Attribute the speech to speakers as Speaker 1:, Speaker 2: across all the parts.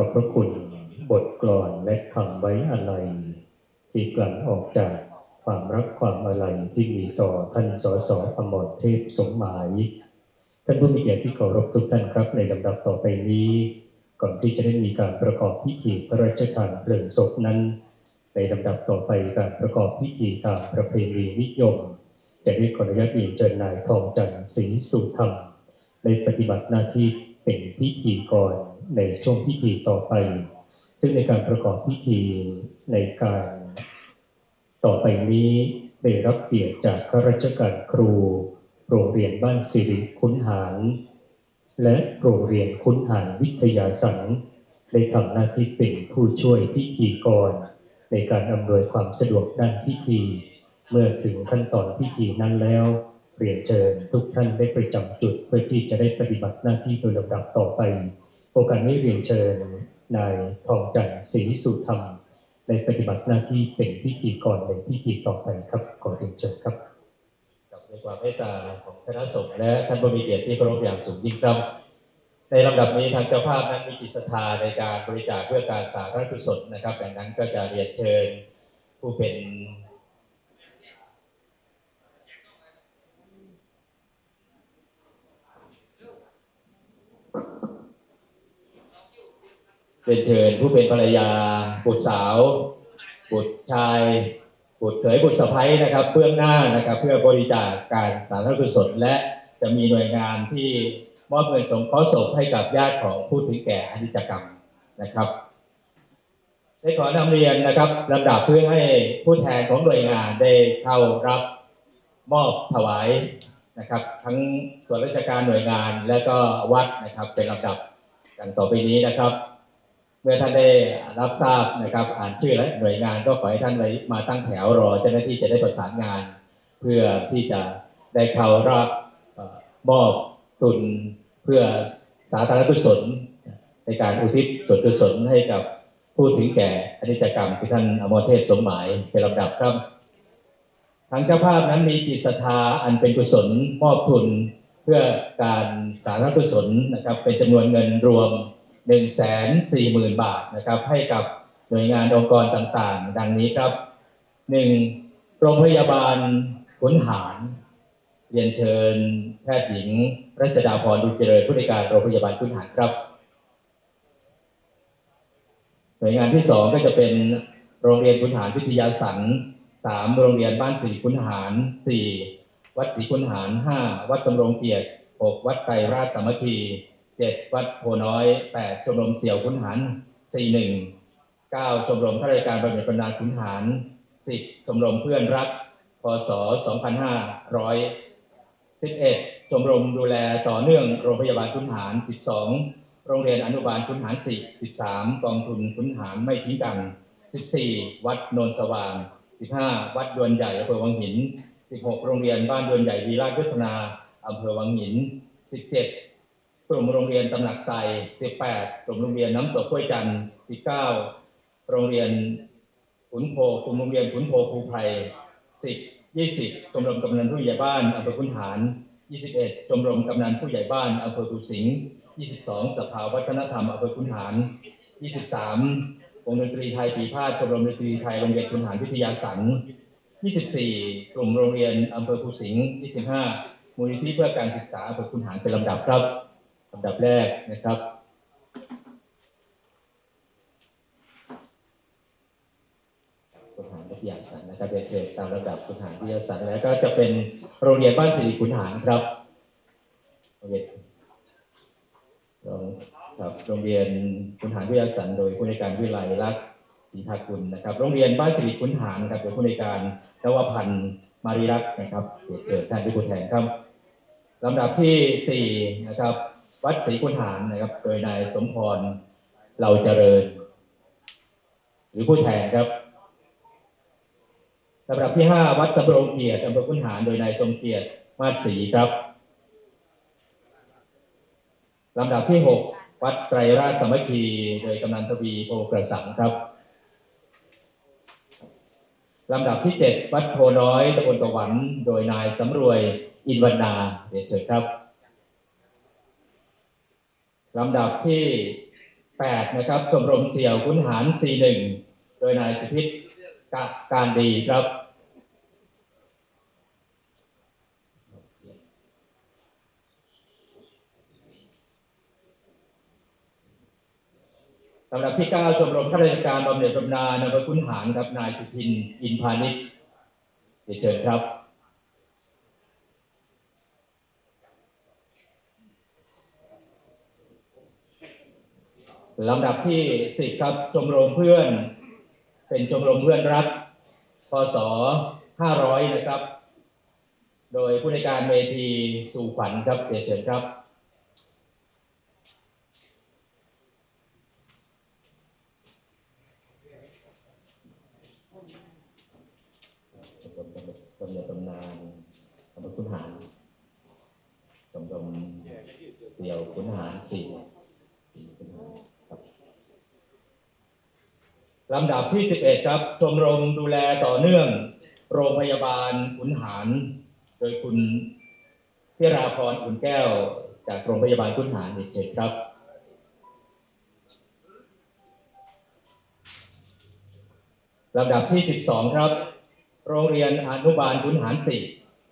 Speaker 1: อบพระคุณบทกลอนและคำไว้อาลัยที่กลั่นออกจากความรักความอาลัยที่มีต่อท่านสสอมรเทพสมหมาย ท่านผู้มีเกียรติที่เคารพทุกท่านครับในลำดับต่อไปนี้ ก่อนที่จะได้มีการประกอบพิธีพระราชทานเพลิงศพนั้น ในลำดับต่อไปการประกอบพิธีตามประเพณีนิยม จะได้ขออนุญาตเรียนเชิญนายทองจันทร์ศรีสุธรรมในปฏิบัติหน้าที่เป็นพิธีกร ในช่วงพิธีต่อไป ซึ่งในการประกอบพิธีในการต่อไปนี้ได้รับเกียรติจากข้าราชการครู โรงเรียนบ้านสิริคุนหาร และโรงเรียนคุนหารวิทยาสันได้ทำหน้าที่เป็นผู้ช่วยพิธีกร ในการอำนวยความสะดวกด้านพิธี เมื่อถึงขั้นตอนพิธีนั้นแล้วเรียนเชิญทุกท่านได้ประจำจุดเพื่อที่จะได้ปฏิบัติหน้าที่โดยลำดับต่อไป โอกาสนี้เรียนเชิญนายทองจันทร์ศรีสุธรรมในปฏิบัติหน้าที่เป็นพิธีกรในพิธีต่อไปครับขอเรียนเชิญครับ
Speaker 2: กับในความเมตตาของคณะสงฆ์และท่านผู้มีเกียรติที่เคารพอย่างสูงยิ่งครับในลำดับนี้ทางเจ้าภาพนั้นมีจิตศรัทธาในการบริจาคเพื่อการสาธารณกุศลนะครับดังนั้นก็จะเรียนเชิญผู้เป็น เรียนเชิญผู้เป็นภรรยา บุตรสาว บุตรชาย บุตรเขยบุตรสะใภ้นะครับเบื้องหน้านะครับ เพื่อบริจาคการสาธารณกุศลและจะมีหน่วยงานที่มอบเงินสงเคราะห์ศพให้กับญาติของผู้ถึงแก่อนิจกรรมนะครับได้ขอนำเรียนนะครับลำดับเพื่อให้ผู้แทนของหน่วยงานได้เข้ารับมอบถวายนะครับ ทั้งส่วนราชการหน่วยงานและก็วัดนะครับเป็นลำดับดังต่อไปนี้นะครับ เมื่อท่านได้รับทราบนะครับ อ่านชื่อและหน่วยงานก็ขอให้ท่านไว้มาตั้งแถวรอเจ้าหน้าที่จะได้ประสานงาน เพื่อที่จะได้เข้ารับมอบทุนเพื่อสาธารณกุศลในการอุทิศส่วนกุศลให้กับผู้ถึงแก่อนิจกรรมคือท่านอมรเทพสมหมายเป็นลำดับครับทางเจ้าภาพนั้นมีจิตศรัทธาอันเป็นกุศลมอบทุนเพื่อการสาธารณกุศลนะครับ เป็นจำนวนเงินรวม 1 4 0 0 0 0 บาทนะครับ ให้กับหน่วยงานองค์กรต่างๆ ดังนี้ครับ 1. โรงพยาบาลขุนหารเรียนเชิญแพทย์หญิงรัชดาพรดุลเจริญผู้ในการโรงพยาบาลขุนหารครับหน่วยงานที่สองก็จะเป็นโรงเรียนขุนหารวิทยาสันสามโรงเรียนบ้านศรีขุนหารสี่วัดศรีขุนหารห้าวัดสำโรงเกียรติหกวัดไตรราชสามัคคี เจ็ดวัดโพน้อยแปดชมรมเสี่ยวขุนหารสี่หนึ่งเก้าชมรมข้าราชการบำเหน็จบำนาญขุนหารสิบชมรมเพื่อนรัก พศสองพันห้าร้อยสิบเอ็ดชมรมดูแลต่อเนื่องโรงพยาบาลขุนหารสิบสองโรงเรียนอนุบาลขุนหารสี่สิบสามกองทุนขุนหารไม่ทิ้งกันสิบสี่วัดโนนสว่างสิบห้าวัดดวนใหญ่อำเภอวังหินสิบหกโรงเรียนบ้านดวนใหญ่วีราชยุทธนาอำเภอวังหินสิบเจ็ด กลุ่มโรงเรียนตำหนักไทรสิบแปดกลุ่มโรงเรียนน้ำตกห้วยจันทร์สิบเก้าโรงเรียนขุนโพกลุ่มโรงเรียนขุนโพภูไพรสิบยี่สิบชมรมกำนันผู้ใหญ่บ้านอำเภอขุนหารยี่สิบเอ็ดชมรมกำนันผู้ใหญ่บ้านอำเภอภูสิงห์22 สภาวัฒนธรรมอำเภอขุนหาร 23 วงดนตรีไทยปีพาดชมรมดนตรีไทยโรงเรียนขุนหารวิทยาสัน24 กลุ่มโรงเรียนอำเภอภูสิงห์25 มูลนิธิเพื่อการศึกษาอำเภอขุนหารเป็นลำดับครับ ดับแรกนะครับขุนหารวิทยาสันนะครับเรียนเชิญตามระดับขุนหารวิทยาสันแล้วก็จะเป็นโรงเรียนบ้านสิริขุนหารครับโรงเรียนครับโรงเรียนขุนหารวิทยาสันโดยผู้ในการวิไลลักษ์ศรีทากุลนะครับ โรงเรียนบ้านสิริขุนหารนครับโดยผู้ในการนวพันธ์มารีรักษ์นะครับเดี๋ยวเจอท่านที่ผู้แทนครับลำดับที่สี่นะครับ วัดศรีขุนหารนะครับ โดยนายสมพรเราเจริญ หรือผู้แทนครับลำดับที่ห้าวัดสำโรงเกียรติอำเภอขุนหารโดยนายสมเกียรติมาศรีครับลำดับที่6วัดไตรราชสมัคคีโดยกำนันทวีโพกระสังครับลำดับที่7วัดโพน้อยตำบลตะวัน โดยนายสำรวยอินวันนาเรียนเชิญครับ ลำดับที่ 8 นะครับชมรมเสี่ยวขุนหาร 41 โดยนายสุพิษกะการดีครับ ลำดับที่ 9 ชมรมข้าราชการบำเหน็จบำนาญอำเภอขุนหารครับ นายสุทิน อินพาณิชย์เรียนเชิญครับ ลำดับที่10ครับชมรมเพื่อน เป็นชมรมเพื่อนรักพศ500นะครับ โดยผู้ในการเวทีสู่ขวัญครับเดเชิญครับชมรมตำรวจตำรวจตำนานตำรวจขุนหารชมรมเดี่ยวขุนหารสี่ขุนหารครับ ลำดับที่สิบเอ็ดครับ ชมรมดูแลต่อเนื่อง โรงพยาบาลขุนหาร โดยคุณพิราพรอุ่นแก้ว จากโรงพยาบาลขุนหารเรียนเชิครับ ลำดับที่ 12 ครับ โรงเรียนอนุบาลขุนหารสี่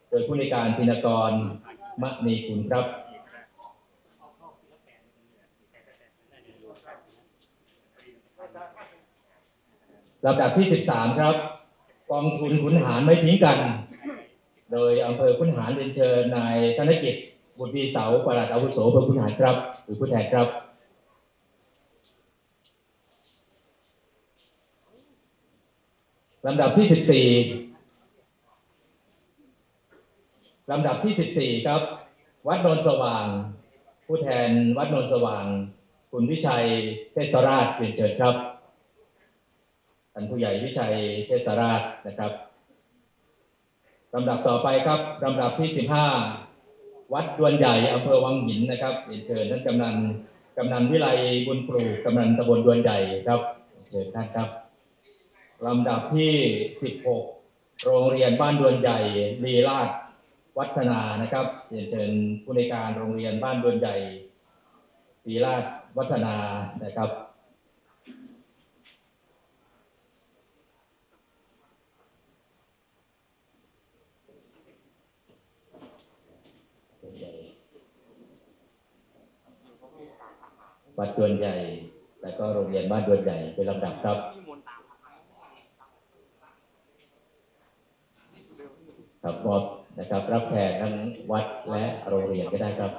Speaker 2: โดยผู้ในการธินกรมณีคุณครับ ลำดับที่ 13 ครับ กองทุนขุนหารไม่ทิ้งกัน โดยอำเภอขุนหารเรียนเชิญนายธนกิจบุตรีเสาประหลัดอาวุโสอำเภอขุนหารครับ หรือผู้แทนครับลำดับที่สิบสี่ลำดับที่สิบสี่ครับ วัดนนสว่าง ผู้แทนวัดนนสว่าง คุณวิชัยเทศราชเรียนเชิญครับานผู้ใหญ่วิชัยเทศราชนะครับลำดับต่อไปครับลำดับที่สิบห้าวัดดวนใหญ่อำเภอวังหินนะครับเรียนเชิญท่านกำนันกำนันวิไลบุญปลูกกำนันตำบลดวนใหญ่ครับเรียนเชิญท่านครับลำดับที่ 16 โรงเรียนบ้านดวนใหญ่ลีราชวัฒนานะครับเรียนเชิญผู้ในการโรงเรียนบ้านดวนใหญ่ลีราชวัฒนานะครับ วัดดวนใหญ่ และก็โรงเรียนบ้านดวนใหญ่เป็นลำดับครับครับมอบนะครับ รับแทนทั้งวัดและโรงเรียนก็ได้ครับ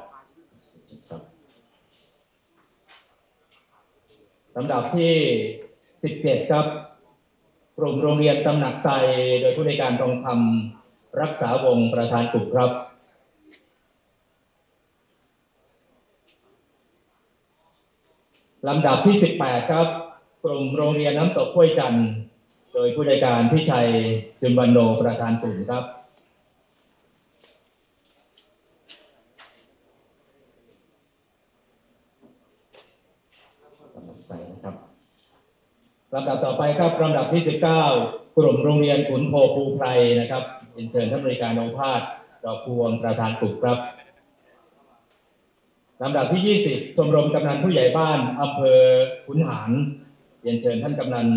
Speaker 2: ครับลำดับที่ 17 ครับกลุ่มโรงเรียนตำหนักไซโดยผู้ในการทองคำรักษาวงประธานกลุ่มครับ ลำดับที่ 18 ครับ กลุ่มโรงเรียนน้ำตกห้วยจันทร์ โดยผู้ในวยการพิชัยจุนวันโนประธานกลุ่มครับ ลำดับต่อไปครับลำดับที่ 19 กลุ่มโรงเรียนขุนโพภูไพรนะครับเรียนเชิญท่านบริการองค์พาสดอกพวงประธานกลุ่มครับ ลำดับที่ 20 ชมรมกำนันผู้ใหญ่บ้านอำเภอขุนหารเรียนเชิญท่านกำนัน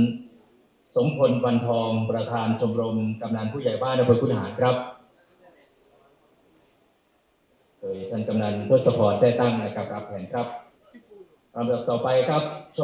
Speaker 2: สมพลวันทองประธานชมรมกำนันผู้ใหญ่บ้านอำเภอขุนหารครับโดยท่านกำนันทศพรแจ้ตั้งนะครับรับแผนครับลำดับต่อไปครับช